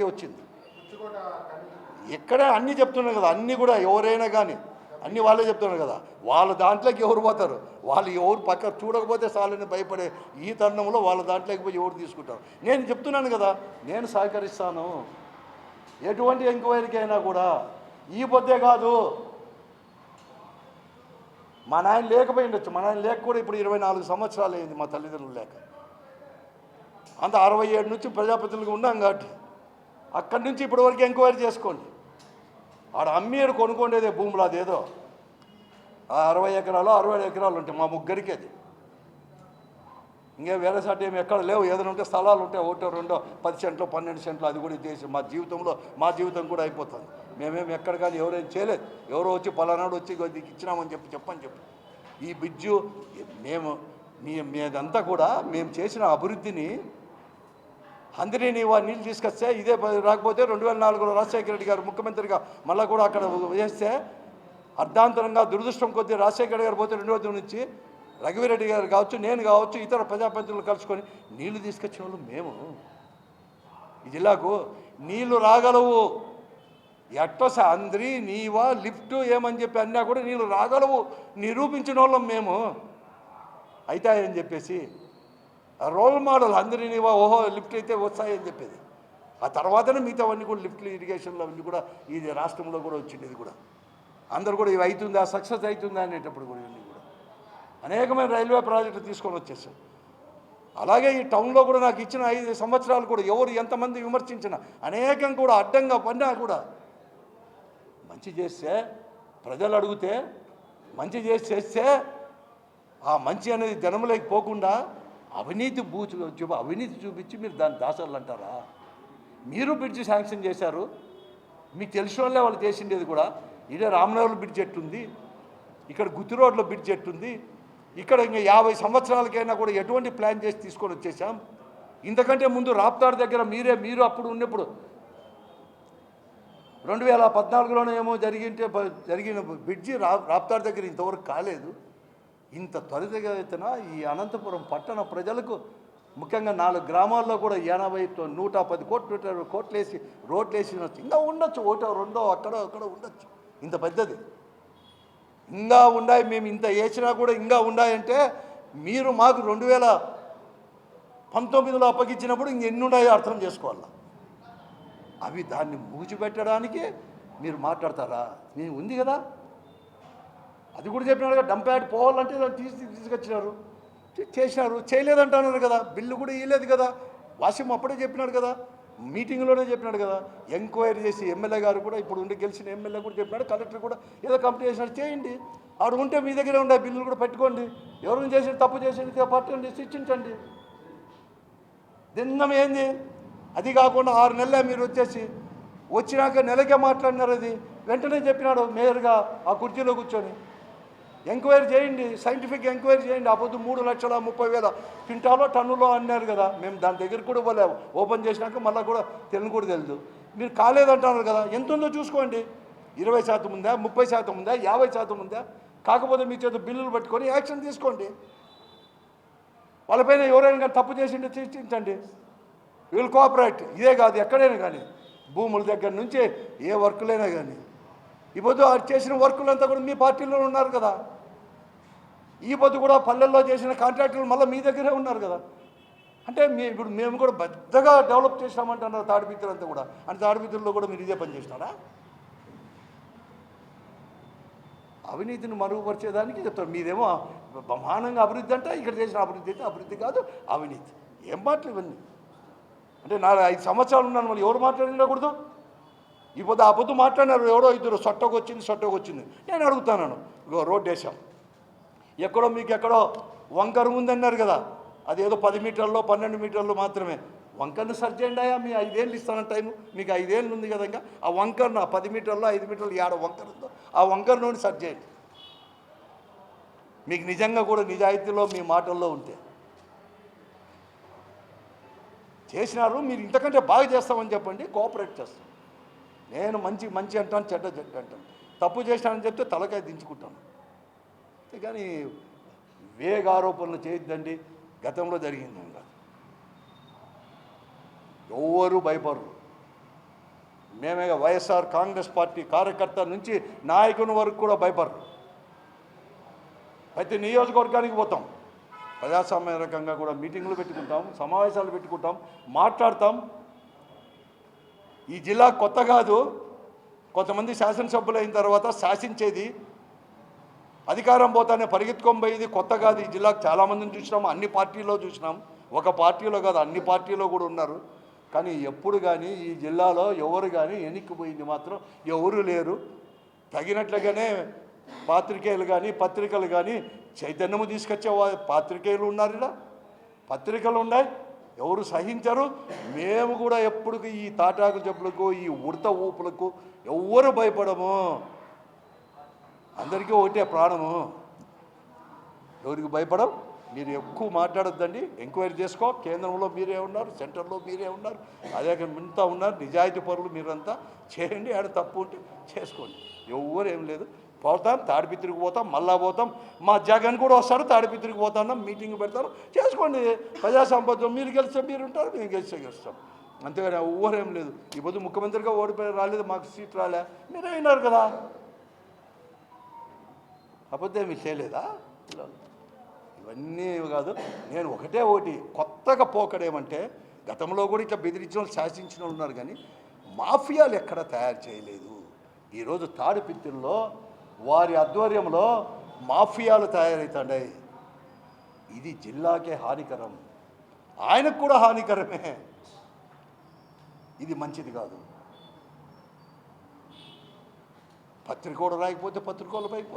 అందరికీ వచ్చింది. ఎక్కడ అన్నీ చెప్తున్నారు కదా అన్నీ కూడా ఎవరైనా కానీ అన్నీ వాళ్ళే చెప్తున్నారు కదా వాళ్ళ దాంట్లోకి ఎవరు పోతారు? వాళ్ళు ఎవరు పక్క చూడకపోతే చాలని భయపడే ఈ తరుణంలో వాళ్ళ దాంట్లోకి పోయి ఎవరు తీసుకుంటారు? నేను చెప్తున్నాను కదా నేను సహకరిస్తాను. ఎటువంటి ఎంక్వైరీకి అయినా కూడా ఈ పొద్దే కాదు. మా నాయన లేకపోయి ఉండొచ్చు. మా నాయన లేక కూడా ఇప్పుడు ఇరవై నాలుగు సంవత్సరాలు అయింది మా తల్లిదండ్రులు లేక. అంత అరవై ఏడు నుంచి ప్రజాప్రతినిధులుగా ఉన్నాం కాబట్టి. అక్కడి నుంచి ఇప్పటి వరకు ఎంక్వైరీ చేసుకోండి. ఆడ అమ్మేడు కొనుక్కోండేదే భూములు అదేదో. ఆ అరవై ఎకరాలు అరవై ఎకరాలు ఉంటాయి మా ముగ్గురికి అది. ఇంకా వేరే సాటి ఏమి ఎక్కడ లేవు. ఏదైనా ఉంటే స్థలాలు ఉంటే ఒకటో రెండో పది సెంట్లు పన్నెండు సెంట్లు అది కూడా చేసి మా జీవితంలో మా జీవితం కూడా అయిపోతుంది. మేమేమి ఎక్కడ కానీ ఎవరేం చేయలేదు. ఎవరో వచ్చి పలానాడు వచ్చి ఇచ్చినామని చెప్పి చెప్పని చెప్పి. ఈ బిజ్జు మేము మీ మీదంతా కూడా మేము చేసిన అభివృద్ధిని అందరినీ నీవు నీళ్ళు తీసుకొస్తే ఇదే రాకపోతే రెండు వేల నాలుగులో రాజశేఖర రెడ్డి గారు ముఖ్యమంత్రిగా మళ్ళీ కూడా అక్కడ వేస్తే అర్ధాంతరంగా దురదృష్టం కొద్దీ రాజశేఖర రెడ్డి గారు పోతే రెండు రోజుల నుంచి రఘువీరెడ్డి గారు కావచ్చు నేను కావచ్చు ఇతర ప్రజాప్రతినిధులు కలుసుకొని నీళ్ళు తీసుకొచ్చే వాళ్ళు మేము. ఈ జిల్లాకు నీళ్ళు రాగలవు. ఎట్టో అందరి నీవా లిఫ్ట్ ఏమని చెప్పి అన్నా కూడా నీళ్ళు రాగలవు. నిరూపించిన వాళ్ళం మేము. అవుతాయని చెప్పేసి రోల్ మోడల్ అందరినీ ఓహో లిఫ్ట్ అయితే వస్తాయని చెప్పేది. ఆ తర్వాతనే మిగతావన్నీ కూడా లిఫ్ట్లు ఇరిగేషన్లు అవన్నీ కూడా ఇది రాష్ట్రంలో కూడా వచ్చింది ఇది కూడా. అందరు కూడా ఇవి అవుతుందా సక్సెస్ అవుతుందా అనేటప్పుడు కూడా ఇవన్నీ కూడా. అనేకమైన రైల్వే ప్రాజెక్టులు తీసుకొని వచ్చేసాం అలాగే ఈ టౌన్లో కూడా నాకు ఇచ్చిన ఐదు సంవత్సరాలు కూడా ఎవరు ఎంతమంది విమర్శించినా అనేకం కూడా అడ్డంగా పడినా కూడా మంచి చేస్తే ప్రజలు అడిగితే మంచి చేసి చేస్తే ఆ మంచి అనేది జనములకి పోకుండా అవినీతి బూచు చూపి అవినీతి చూపించి మీరు దాన్ని దాసాలు అంటారా? మీరు బ్రిడ్జ్ శాంక్షన్ చేశారు. మీకు తెలిసిన వాళ్ళే వాళ్ళు చేసిండేది కూడా. ఇదే రామనగర్ బ్రిడ్జ్ ఎట్టుంది? ఇక్కడ గుత్తి రోడ్లో బ్రిడ్జ్ ఎట్టుంది? ఇక్కడ ఇంకా యాభై సంవత్సరాలకైనా కూడా ఎటువంటి ప్లాన్ చేసి తీసుకొని వచ్చేసాం ఇంతకంటే ముందు రాప్తాడు దగ్గర మీరే మీరు అప్పుడు ఉన్నప్పుడు రెండు వేల పద్నాలుగులోనే ఏమో జరిగింటే జరిగిన బ్రిడ్జి రా రాప్తాడు దగ్గర ఇంతవరకు కాలేదు. ఇంత త్వరితగతిన ఈ అనంతపురం పట్టణ ప్రజలకు ముఖ్యంగా నాలుగు గ్రామాల్లో కూడా ఎనభై నూట పది కోట్లు కోట్లు వేసి రోడ్లు వేసి ఇంకా ఉండొచ్చు. ఒకటో రెండో అక్కడో అక్కడ ఉండొచ్చు. ఇంత పెద్దది. ఇంకా ఉన్నాయి మేము ఇంత వేసినా కూడా ఇంకా ఉన్నాయంటే మీరు మాకు రెండు వేల పంతొమ్మిదిలో అప్పగించినప్పుడు ఇంక ఎన్ని ఉన్నాయో అర్థం చేసుకోవాలి? అవి దాన్ని మూచిపెట్టడానికి మీరు మాట్లాడతారా? నేను ఉంది కదా. అది కూడా చెప్పినాడు కదా డంప్యాడ్ పోవాలంటే తీసి తీసుకొచ్చినారు. చేసినారు. చేయలేదంటున్నారు కదా. బిల్లు కూడా ఇవ్వలేదు కదా. వాసిం అప్పుడే చెప్పినాడు కదా. మీటింగ్లోనే చెప్పినాడు కదా. ఎంక్వైరీ చేసి ఎమ్మెల్యే గారు కూడా ఇప్పుడు ఉండి గెలిచిన ఎమ్మెల్యే కూడా చెప్పినాడు. కలెక్టర్ కూడా ఏదో కంప్లీట్ చేసినాడు. చేయండి. ఆడు ఉంటే మీ దగ్గరే ఉండే బిల్లులు కూడా పెట్టుకోండి. ఎవరు చేసి తప్పు చేసింది పట్టండి శిక్షించండి. దిన్నం ఏంది? అది కాకుండా ఆరు నెలలే మీరు వచ్చేసి వచ్చినాక నెలకే మాట్లాడినారు అది. వెంటనే చెప్పినాడు మేయర్గా ఆ కుర్చీలో కూర్చొని. ఎంక్వైరీ చేయండి సైంటిఫిక్ ఎంక్వైరీ చేయండి. ఆ పొద్దు మూడు లక్షల ముప్పై వేల క్వింటాలో టన్నులో అన్నారు కదా. మేము దాని దగ్గర కూడా పోలేము ఓపెన్ చేసినాక మళ్ళీ కూడా తెలియని కూడా తెలియదు మీరు కాలేదంటున్నారు కదా. ఎంత ఉందో చూసుకోండి. ఇరవై శాతం ఉందా? ముప్పై శాతం ఉందా? యాభై శాతం ఉందా? కాకపోతే మీ చేత బిల్లులు పట్టుకొని యాక్షన్ తీసుకోండి. వాళ్ళపైన ఎవరైనా కానీ తప్పు చేసింటే చర్చించండి. వీళ్ళు కోఆపరేట్ ఇదే కాదు ఎక్కడైనా కానీ. భూముల దగ్గర నుంచి ఏ వర్కులైనా కానీ. ఈ పొద్దు చేసిన వర్కులంతా కూడా మీ పార్టీలో ఉన్నారు కదా. ఈ పొద్దు కూడా పల్లెల్లో చేసిన కాంట్రాక్టులు మళ్ళీ మీ దగ్గరే ఉన్నారు కదా. అంటే మీ ఇప్పుడు మేము కూడా పెద్దగా డెవలప్ చేసినామంటున్నారు తాడిపిత్రులంతా కూడా. అంటే తాడిపిత్రుల్లో కూడా మీరు ఇదే పని చేసినారా అవినీతిని మరుగుపరిచేదానికి చెప్తారు. మీదేమో బ్రహ్మాండంగా అభివృద్ధి అంటే ఇక్కడ చేసిన అభివృద్ధి అయితే అభివృద్ధి కాదు అవినీతి. ఏం మాటలు ఇవన్నీ? అంటే నా ఐదు సంవత్సరాలు ఉన్నాను మళ్ళీ ఎవరు మాట్లాడినా కూడదు పొద్దు ఆ పొద్దు మాట్లాడినారు ఎవరో ఇద్దరు సొట్టకొచ్చింది సొట్టకొచ్చింది. వచ్చింది నేను అడుగుతాను ఇగో రోడ్డు వేసాం ఎక్కడో మీకు ఎక్కడో వంకర ఉందన్నారు కదా. అదేదో పది మీటర్లో పన్నెండు మీటర్లు మాత్రమే. వంకర్ను సర్చ్ చేయండి అయ్యా మీ ఐదేళ్ళు ఇస్తాను టైము మీకు ఐదేళ్ళు ఉంది కదా ఇంకా. ఆ వంకర్ను ఆ పది మీటర్లో ఐదు మీటర్లు ఏడ వంకర ఉందో ఆ వంకర్ నుండి సర్చ్ చేయండి. మీకు నిజంగా కూడా నిజాయితీలో మీ మాటల్లో ఉంటే. చేసినారు మీరు ఇంతకంటే బాగా చేస్తామని చెప్పండి కోఆపరేట్ చేస్తాం. నేను మంచి మంచి అంటాను చెడ్డ చెడ్డ అంటాను. తప్పు చేశానని చెప్తే తలకాయ దించుకుంటాను. కానీ వేగ ఆరోపణలు చేయొద్దండి. గతంలో జరిగింది కాదు. ఎవరు భయపడరు. మేమే వైఎస్ఆర్ కాంగ్రెస్ పార్టీ కార్యకర్త నుంచి నాయకుని వరకు కూడా భయపడరు. ప్రతి నియోజకవర్గానికి పోతాం. ప్రజాస్వామ్య రకంగా కూడా మీటింగ్లు పెట్టుకుంటాం సమావేశాలు పెట్టుకుంటాం మాట్లాడతాం. ఈ జిల్లా కొత్త కాదు. కొంతమంది శాసనసభ్యులు అయిన తర్వాత శాసించేది. అధికారం పోతానే పరిగెత్తుకొని కొత్త కాదు. ఈ జిల్లాకు చాలామందిని చూసినాం. అన్ని పార్టీల్లో చూసినాం. ఒక పార్టీలో కాదు అన్ని పార్టీలో కూడా ఉన్నారు. కానీ ఎప్పుడు కానీ ఈ జిల్లాలో ఎవరు కానీ ఎన్నికపోయింది మాత్రం ఎవరు లేరు. తగినట్లుగానే పాత్రికేయులు కానీ పత్రికలు కానీ చైతన్యము తీసుకొచ్చే పాత్రికేయులు ఉన్నారు ఇలా పత్రికలు ఉన్నాయి. ఎవరు సహించరు. మేము కూడా ఎప్పుడు ఈ తాటాకు చెప్పులకు ఈ ఉడత ఊపులకు ఎవరు భయపడము. అందరికీ ఒకటే ప్రాణము. ఎవరికి భయపడం మీరు ఎక్కువ మాట్లాడొద్దండి. ఎంక్వైరీ చేసుకో. కేంద్రంలో మీరే ఉన్నారు సెంటర్లో మీరే ఉన్నారు. అదే ఇంత ఉన్నారు. నిజాయితీ పరులు మీరంతా. చేయండి. ఆడ తప్పు ఉంటే చేసుకోండి. ఎవ్వరు ఏం లేదు. పోతాం తాడిపిత్రికి పోతాం మళ్ళా పోతాం. మా జగన్ కూడా వస్తారు తాడిపిత్రికి పోతాం మీటింగ్ పెడతారు. చేసుకోండి ప్రజా సంపద మీరు గెలిస్తే మీరు ఉంటారు మేము గెలిస్తే గెలుస్తాం. అంతేగాని ఊహరేం లేదు. ఈ పొద్దు ముఖ్యమంత్రిగా ఓడిపోయి రాలేదు మాకు సీట్ రాలే. మీరే అయినారు కదా. అబద్ధం మీరు చేయలేదా? పిల్లలు ఇవన్నీ కాదు. నేను ఒకటే ఒకటి కొత్తగా పోకడేమంటే గతంలో కూడా ఇట్లా బెదిరించిన వాళ్ళు శాసించిన వాళ్ళు ఉన్నారు కానీ మాఫియాలు ఎక్కడ తయారు చేయలేదు. ఈరోజు తాడిపిత్తుల్లో వారి ఆధ్వర్యంలో మాఫియాలు తయారవుతాయి ఇది జిల్లాకే హానికరం. ఆయనకు కూడా హానికరమే. ఇది మంచిది కాదు. పత్రికోడు రాయకపోతే పత్రికలు పైకి